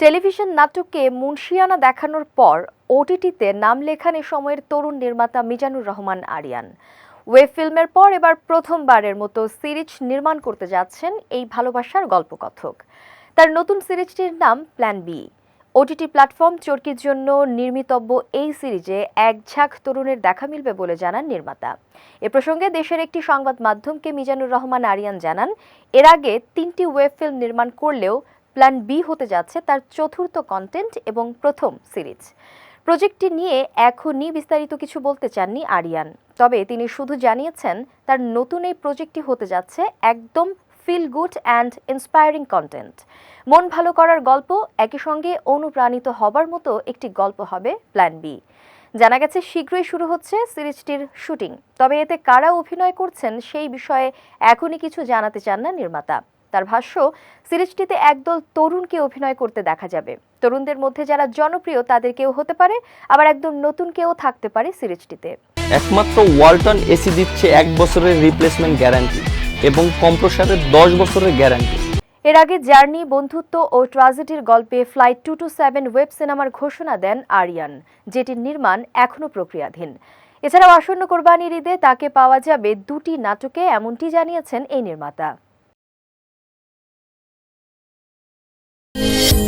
Television নাটকে মুন্সিয়ানা দেখানোর পর ওটিটিতে নাম লেখান সময়ের তরুণ নির্মাতা মিজানুর রহমান আরিয়ান। ওয়েব ফিল্মের পর এবার প্রথমবারের মতো সিরিজ নির্মাণ করতে যাচ্ছেন এই ভালোবাসার গল্পকথক। তার নতুন সিরিজটির নাম প্ল্যান বি ওটিটি প্ল্যাটফর্ম চরকির জন্য নির্মিতব্য এই সিরিজে এক ঝাঁক তরুণের দেখা মিলবে বলে জানান নির্মাতা। এ প্রসঙ্গে দেশের একটি সংবাদ মাধ্যমকে মিজানুর রহমান আরিয়ান জানান, এর আগে তিনটি ওয়েব ফিল্ম নির্মাণ করলেও প্ল্যান বি হতে যাচ্ছে তার চতুর্থ কন্টেন্ট এবং প্রথম সিরিজ প্রজেক্টটি নিয়ে এখনই বিস্তারিত কিছু বলতে চাননি আরিয়ান। তবে তিনি শুধু জানিয়েছেন, তার নতুন এই প্রজেক্টটি হতে যাচ্ছে একদম feel good and inspiring content মন ভালো করার গল্প একই সঙ্গে অনুপ্রাণিত হবার মতো একটি গল্প হবে প্ল্যান বি। জানা গেছে, শীঘ্রই শুরু হচ্ছে সিরিজটির শুটিং। তবে এতে কারা অভিনয় করছেন সেই বিষয়ে এখনই কিছু জানাতে চান না নির্মাতা। তার ভাষ্য সিরিজটিতে একদল তরুণকে অভিনয় করতে দেখা যাবে। তরুণদের মধ্যে যারা জনপ্রিয় তাদের কেউ হতে পারে আবার একদম নতুন কেউ থাকতে পারে সিরিজটিতে। একমাত্র ওয়ালটন এসি দিচ্ছে এক বছরের রিপ্লেসমেন্ট গ্যারান্টি এবং কম্প্রসারের দশ বছরের গ্যারান্টি এর আগে জার্নি বন্ধুত্ব ও ট্রাজেডির গল্পে flight two two seven web সিনেমার ঘোষণা দেন আরিয়ান যেটির নির্মাণ এখনও প্রক্রিয়াধীন। এছাড়াও আসন্ন কোরবানির ঈদে তাকে পাওয়া যাবে দুটি নাটকে এমনটি জানিয়েছেন এই নির্মাতা। Thank you.